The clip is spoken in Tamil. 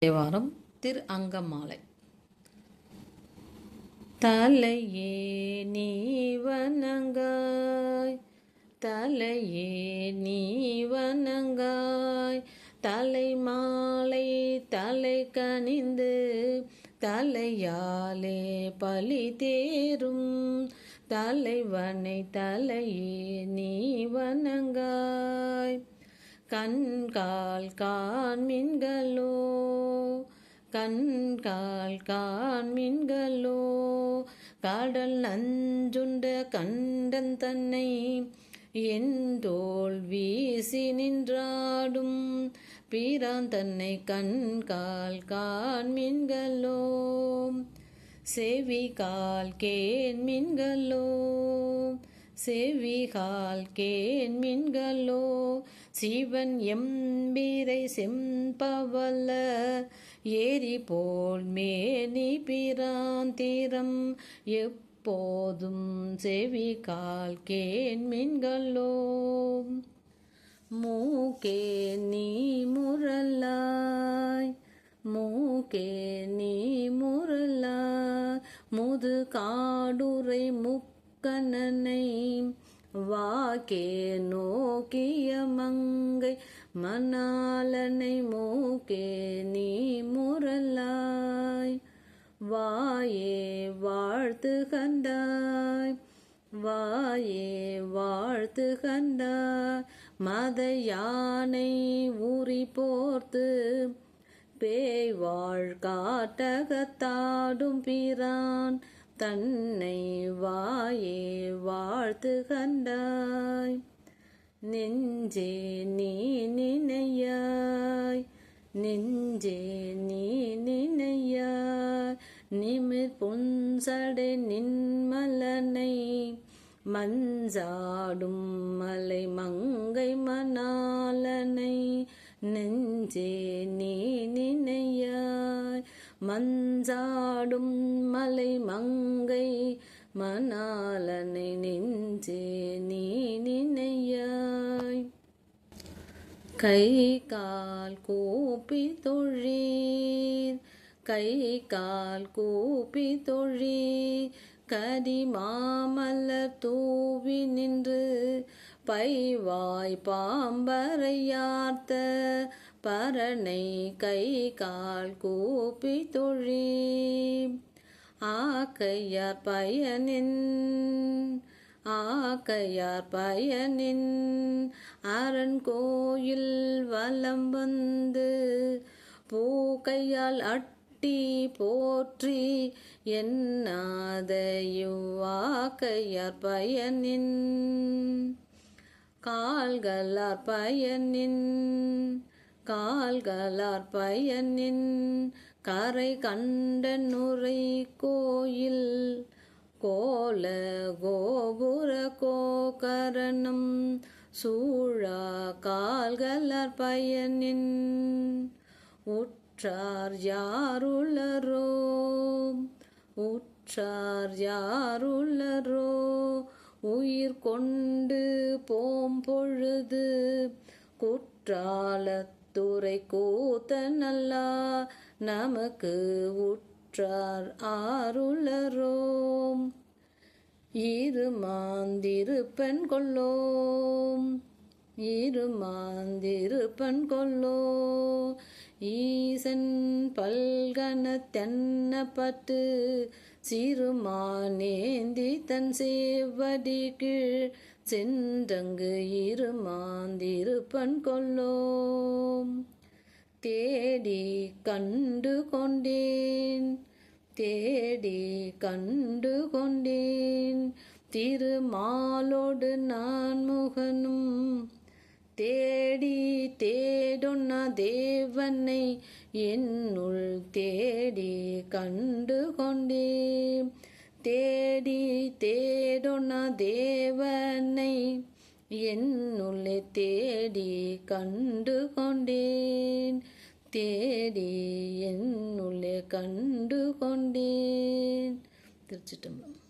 தேவாரம் திரு அங்கமாலை. தலையே நீ வணங்காய் தலையே நீ வணங்காய் தலை மாலை தலை கனிந்து தலையாலே பலி தேரும் தலைவனை தலையே நீ வணங்காய். கண்கால் காண்மின்களோ? கண்கால் காண்மின்களோ? காடல் நஞ்சுண்ட கண்டன் தன்னை என்றோல் வீசி நின்றாடும். பீரான் தன்னை கண்கால் காண்மின்களோ? செவி கால் கேண்மின்களோ? செவிகால் கேண்மின்களோ சிவன் எம்பீரை செம்பவல்ல ஏரி போல் மேனி பிராந்திரம் எப்போதும் செவிகால் கேண்மின்களோ மூக்கே நீ முக்கணனை வாக்கே நோக்கிய மங்கை மணாலனை மூக்கே நீ முரலாய் வாயே வாழ்த்து கண்டாய் வாயே வாழ்த்து கண்டாய். மத யானை ஊறி போர்த்து பேய்வாழ் காட்டகத்தாடும் பிரான். தன்னை வாயே வாழ்த்து கண்டாய். நெஞ்சே நீ நினையாய். நெஞ்சே நீ நினையாய். நிமிர் புன்சடை நின்மலனை மஞ்சாடும் மலை மங்கை மணாலனை. நெஞ்சே நீ நினையாய். மஞ்சாடும் மலை மங்கை மணாலனை நெஞ்சே நீ நினையாய். கை கால் கூப்பி தொழீர் கை கால் கூப்பி தொழீர். கரி மாமலர் தூவி நின்று பைவாய் பாம்பரையார்த்த பரனை கை கால் கூப்பி தொழி. ஆக்கையார் பயனின் ஆக்கையார் பயனின் அரண் கோயில் வலம் வந்து பூக்கையால் அட்டி போற்றி என்னாதையுவாக்கையார் பயனின் கால்களார் பயனின் கால்களார் பயனின் கரை கண்ட நுரை கோயில். கோல கோபுர கோகரணம் சூழா கால்களார் பயனின் உற்றார் யாருளரோ? உற்றார் யாருளரோ? உயிர் கொண்டு போம் பொழுது குற்றாலத்துறை கூத்த நல்லா நமக்கு உற்றார் ஆருளரோம். இரு இருமாந்திருப்பன் கொள்ளோம் இரு இருமாந்திருப்பன் கொள்ளோ ஈசன் பல்கன தென்னப்பட்டு சிறுமானேந்தி தன் சேவடி கீழ் சென்றங்கு இருமாந்திருப்பன் கொள்ளோம் தேடி கண்டு கொண்டேன். தேடி கண்டு கொண்டேன். திருமாலோடு நான் முகனும். தேடி தேடொன்ன தேவனை என்னுள் தேடி கண்டு கொண்டேன். தேடி தேடொன்ன தேவனை என்னுள்ளே தேடி கண்டு கொண்டேன் தேடி என்னுள்ளே கண்டு கொண்டேன் திருச்சிட்டம்பலம்.